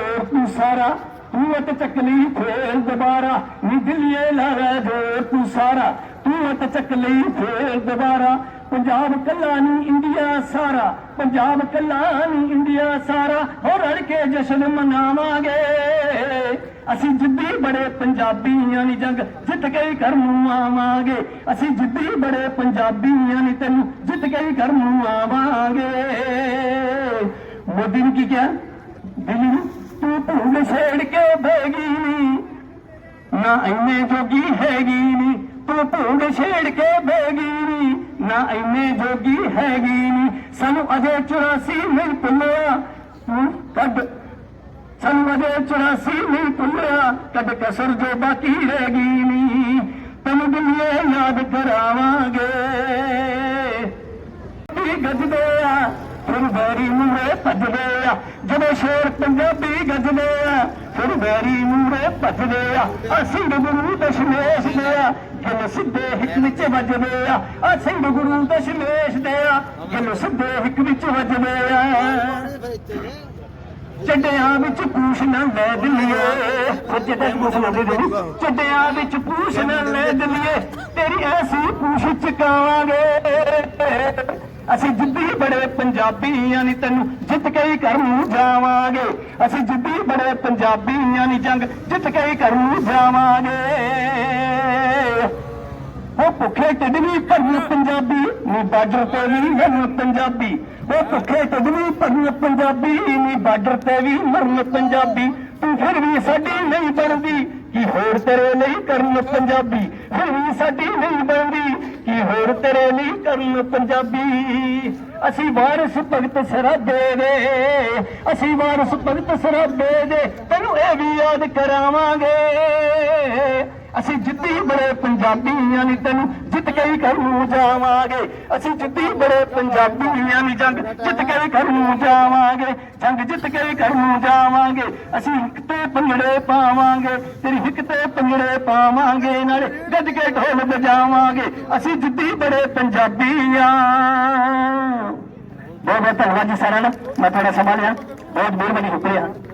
ਜੋਰ ਤੂੰ ਸਾਰਾ, ਤੂੰ ਅਟ ਚੱਕ ਲਈ ਫੇਰ ਦੁਬਾਰਾ, ਨੀ ਦਿੱਲੀਏ ਲਾਰਾ ਜੋਰ ਤੂੰ ਸਾਰਾ। ਤੂੰ ਅਟ ਚੱਕ ਫੇਰ ਦੁਬਾਰਾ, ਪੰਜਾਬ ਕੱਲਾ ਨਹੀਂ ਇੰਡੀਆ ਸਾਰਾ। ਪੰਜਾਬ ਕੱਲਾ ਨਹੀਂ ਇੰਡੀਆ ਸਾਰਾ ਹੋ ਰਲ ਕੇ ਜਸ਼ਨ ਮਨਾਵਾਂਗੇ। ਅਸੀਂ ਜਿੱਦੀ ਬੜੇ ਪੰਜਾਬੀਆਂ ਦੀ ਜੰਗ ਜਿੱਤ ਕੇ ਹੀ ਘਰ ਨੂੰ ਆਵਾਂਗੇ। ਅਸੀਂ ਜਿੱਦੀ ਬੜੇ ਪੰਜਾਬੀਆਂ ਨੇ ਤੈਨੂੰ ਜਿੱਤ ਕੇ ਹੀ ਘਰ ਨੂੰ ਆਵਾਂਗੇ। ਮੋਦੀ ਨੇ ਕੀ ਕਿਹਾ? ਦਿੱਲੀ ਨੂੰ? ਤੂੰ ਭੂਲ ਛੇੜ ਕੇ ਬੈਗੀ ਨੀ। ਨਾ ਇੰਨੇ ਜੋਗੀ ਹੈਗੀ ਨੀ, ਤੂੰ ਭੂਲ ਛੇੜ ਕੇ ਬੈਗੀ ਨੀ। ਨਾ ਇੰਨੇ ਜੋਗੀ ਹੈਗੀ ਨੀ, ਸਾਨੂੰ ਅਜੇ 84 ਨਹੀਂ ਭੁੱਲਿਆ। ਤੂੰ ਕੱਢ। ਸਾਨੂੰ ਅਜੇ 84 ਨਹੀਂ ਭੁੱਲਿਆ, ਕੱਢ ਕਸਰ ਜੋ ਬਾਕੀ ਰਹਿ ਗਈ ਨੀ। ਤੈਨੂੰ ਦੁਨੀਆ ਯਾਦ ਕਰਾਵਾਂਗੇ। ਗੱਜਦੇ ਆ ਫਿਰ ਬੈਰੀ ਮੂਰੇ ਭੱਜਦੇ ਆ। ਜਦੋਂ ਸ਼ੇਰ ਪੰਜਾਬੀ ਗੱਜਦੇ ਆ, ਫਿਰ ਬੈਰੀ ਮੂਰੇ ਭੱਜਦੇ ਆ ਆ ਗੁਰੂ ਦਸ਼ਮੇਸ਼ ਦੇ ਆ ਗਿਲ ਸਿੱਧੇ ਹਿੱਕ ਵਿੱਚ ਵੱਜਦੇ ਆ ਆ ਗੁਰੂ ਦਸ਼ਮੇਸ਼ ਦੇ ਆ ਗਿਲ ਸਿੱਧੇ ਹਿੱਕ ਵਿੱਚ ਵੱਜਦੇ ਆ। ਚੱਡਿਆਂ ਵਿੱਚ ਪੂਛ ਨਾ ਲੈ ਦਿੱਲੀਏ ਸੱਚੇ ਤੇ ਪੂਛ ਨਾ ਦੇ ਦੇ ਚੱਡਿਆਂ ਵਿੱਚ ਪੂਛ ਨਾ ਲੈ ਦਿੱਲੀਏ, ਤੇਰੀ ਐਸੀ ਪੂਛ ਚਕਾਵਾਂਗੇ। ਅਸੀਂ ਜਿੱਦੀ ਬੜੇ ਪੰਜਾਬੀਆਂ ਨੀ ਤੈਨੂੰ ਜਿੱਤ ਕੇ ਹੀ ਘਰ ਨੂੰ ਜਾਵਾਂਗੇ। ਅਸੀਂ ਜਿੱਦੀ ਬੜੇ ਪੰਜਾਬੀਆਂ ਨੀ ਜੰਗ ਜਿੱਤ ਕੇ ਹੀ ਘਰ ਨੂੰ ਜਾਵਾਂਗੇ। ਉਹ ਭੁੱਖੇ ਢਿੱਡ ਵੀ ਭਰਨ ਪੰਜਾਬੀ, ਨੀ ਬਾਰਡਰ ਤੇ ਵੀ ਮਰਨ ਪੰਜਾਬੀ। ਉਹ ਭੁੱਖੇ ਢਿੱਡ ਵੀ ਭਰਨ ਪੰਜਾਬੀ, ਨੀ ਬਾਰਡਰ ਤੇ ਵੀ ਮਰਨ ਪੰਜਾਬੀ। ਤੂੰ ਫਿਰ ਵੀ ਸਾਡੀ ਨਹੀਂ ਬਣਦੀ, ਕੀ ਹੋਰ ਤੇਰੇ ਲਈ ਕਰਨ ਪੰਜਾਬੀ? ਫਿਰ ਵੀ ਸਾਡੀ ਨਹੀਂ ਬਣਦੀ ਹੋਰ ਤੇਰੇ ਲਈ ਕਰਨ ਪੰਜਾਬੀ। ਅਸੀਂ ਵਾਰਿਸ ਭਗਤ ਸਰਾਬੇ ਦੇ। ਅਸੀਂ ਵਾਰਿਸ ਭਗਤ ਸਰਾਬੇ ਦੇ। ਤੈਨੂੰ ਇਹ ਵੀ ਯਾਦ ਕਰਾਵਾਂਗੇ। ਅਸੀਂ ਜਿੱਦੀ ਬੜੇ ਪੰਜਾਬੀਆਂ ਨੀ ਤੈਨੂੰ, ਜਿੱਤ ਕੇ ਹੀ ਘਰ ਜਾਵਾਂਗੇ। ਅਸੀਂ ਜਿੱਦੀ ਬੜੇ ਪੰਜਾਬੀਆਂ ਨੀ ਜੰਗ, ਜਿੱਤ ਕੇ ਹੀ ਘਰ ਜਾਵਾਂਗੇ। ਜੰਗ ਜਿੱਤ ਕੇ ਹੀ ਘਰ ਜਾਵਾਂਗੇ। ਅਸੀਂ ਹਿੱਕ ਤੇ ਪੰਗੜੇ ਪਾਵਾਂਗੇ, ਤੇਰੀ ਹਿੱਕ ਤੇ ਪੰਗੜੇ ਪਾਵਾਂਗੇ, ਨਾਲੇ ਗੱਜ ਕੇ ਢੋਲ ਵਜਾਵਾਂਗੇ। ਅਸੀਂ ਜਿੱਦੀ ਬੜੇ ਪੰਜਾਬੀਆਂ ਬਹੁਤ ਬਹੁਤ ਧੰਨਵਾਦ ਜੀ ਸਾਰਿਆਂ ਦਾ। ਮੈਂ ਤੁਹਾਡਾ ਸਮਾਂ ਲਿਆ ਬਹੁਤ ਬਹੁਤ ਮਿਹਰਬਾਨੀ, ਸ਼ੁਕਰੀਆ।